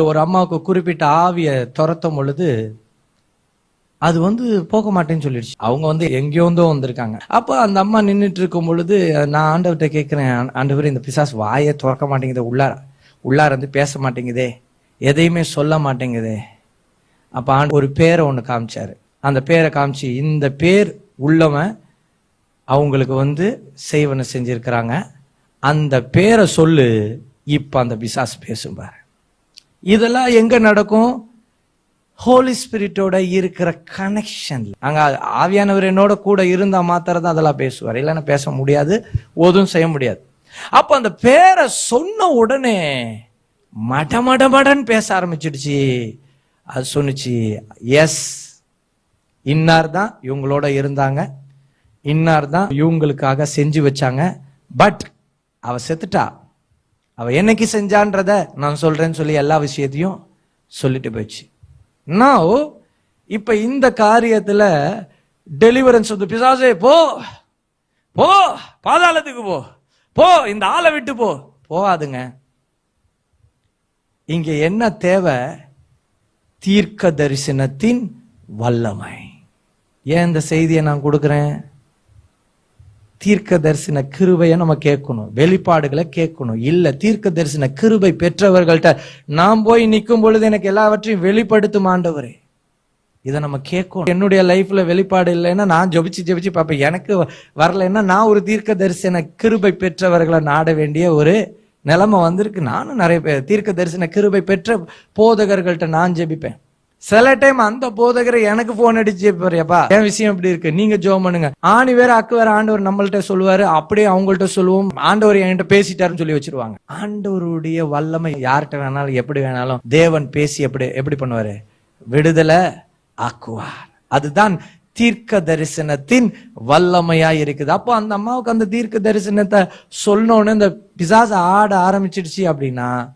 ஒரு அம்மாவுக்கு குறிப்பிட்ட ஆவிய துரத்தும் பொழுது அது வந்து போக மாட்டேன்னு சொல்லிடுச்சு. அவங்க வந்து எங்கேயோந்தோ வந்திருக்காங்க. அப்போ அந்த அம்மா நின்றுட்டு இருக்கும் பொழுது நான் ஆண்டவர்கிட்ட கேட்குறேன் ஆண்டவர் இந்த பிசாஸ் வாயை திறக்க மாட்டேங்குது உள்ளார உள்ளார வந்து பேச மாட்டேங்குதே எதையுமே சொல்ல மாட்டேங்குதே. அப்போ ஆண்டு ஒரு பேரை ஒன்று காமிச்சாரு. அந்த பேரை காமிச்சு இந்த பேர் உள்ளவன் அவங்களுக்கு வந்து செய்வனை செஞ்சுருக்கிறாங்க. அந்த பேரை சொல்லு இப்போ அந்த பிசாஸ் பேசும் பாரு இதெல்லாம் எங்க நடக்கும்? ஹோலி ஸ்பிரிட்டோட இருக்கிற கனெக்ஷன் அங்க ஆவியானவர் என்னோட கூட இருந்தா மாத்திரம் தான் அதெல்லாம் பேசுவார். இல்லைன்னா பேச முடியாது ஒதும் செய்ய முடியாது. அப்ப அந்த பேரை சொன்ன உடனே மட மட பேச ஆரம்பிச்சிடுச்சு. அது சொன்னுச்சு எஸ் இன்னார் தான் இவங்களோட இருந்தாங்க. இன்னார் தான் இவங்களுக்காக செஞ்சு வச்சாங்க. பட் அவ செத்துட்டா. அவ என்னைக்கு செஞ்சான்றத நான் சொல்றேன்னு சொல்லி எல்லா விஷயத்தையும் சொல்லிட்டு போயிடுச்சு. நான் இப்ப இந்த காரியத்துல டெலிவரன்ஸ் வந்து பிசாசே போ! போ! பாதாளத்துக்கு போ! போ! இந்த ஆளை விட்டு போ! போகாதுங்க. இங்க என்ன தேவை? தீர்க்க தரிசனத்தின் வல்லமை. ஏன் இந்த செய்தியை நான் கொடுக்குறேன்? தீர்க்க தரிசன கிருபையை நம்ம கேட்கணும். வெளிப்பாடுகளை கேட்கணும். இல்ல தீர்க்க தரிசன கிருபை பெற்றவர்கள்ட்ட நான் போய் நிற்கும் பொழுது எனக்கு எல்லாவற்றையும் வெளிப்படுத்தும் ஆண்டவரே. இதை நம்ம கேட்கணும். என்னுடைய லைஃப்ல வெளிப்பாடு இல்லைன்னா நான் ஜபிச்சு ஜபிச்சு பார்ப்பேன். எனக்கு வரலைன்னா நான் ஒரு தீர்க்க தரிசன கிருபை பெற்றவர்களை நாட வேண்டிய ஒரு நிலைமை வந்திருக்கு. நானும் நிறைய பேர் தீர்க்க தரிசன கிருபை பெற்ற போதகர்கள்ட்ட நான் ஜெபிப்பேன். சில டைம் அந்த போதகரை எனக்கு போன் அடிச்சு ஜெபிப்பாருப்பா என் விஷயம் இப்படி இருக்கு. நீங்க ஜோம் பண்ணுங்க. ஆணி வேற அக்கு வேற ஆண்டவர் நம்மள்ட்ட சொல்லுவாரு. அப்படியே அவங்கள்ட்ட சொல்லுவோம். ஆண்டவர் என்கிட்ட பேசிட்டாருன்னு சொல்லி வச்சிருவாங்க. ஆண்டவருடைய வல்லமை யார்கிட்ட வேணாலும் எப்படி வேணாலும் தேவன் பேசி எப்படி எப்படி பண்ணுவாரு? விடுதலை ஆக்குவார். அதுதான் தீர்க்க தரிசனத்தின் வல்லமையா இருக்குது. அப்போ அந்த அம்மாவுக்கு அந்த தீர்க்க தரிசனத்தை சொன்னோன்னு இந்த பிசாச ஆட ஆரம்பிச்சிடுச்சு அப்படின்னா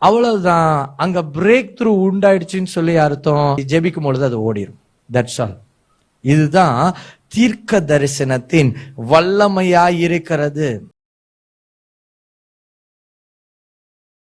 அவ்வளவுதான். அங்க பிரேக் த்ரூ உண்டாயிடுச்சுன்னு சொல்லி அர்த்தம். ஜெபிக்கும் பொழுது அது ஓடிடும் தட்ஸ் ஆல் இதுதான் தீர்க்க தரிசனத்தின் வல்லமையா இருக்கிறது.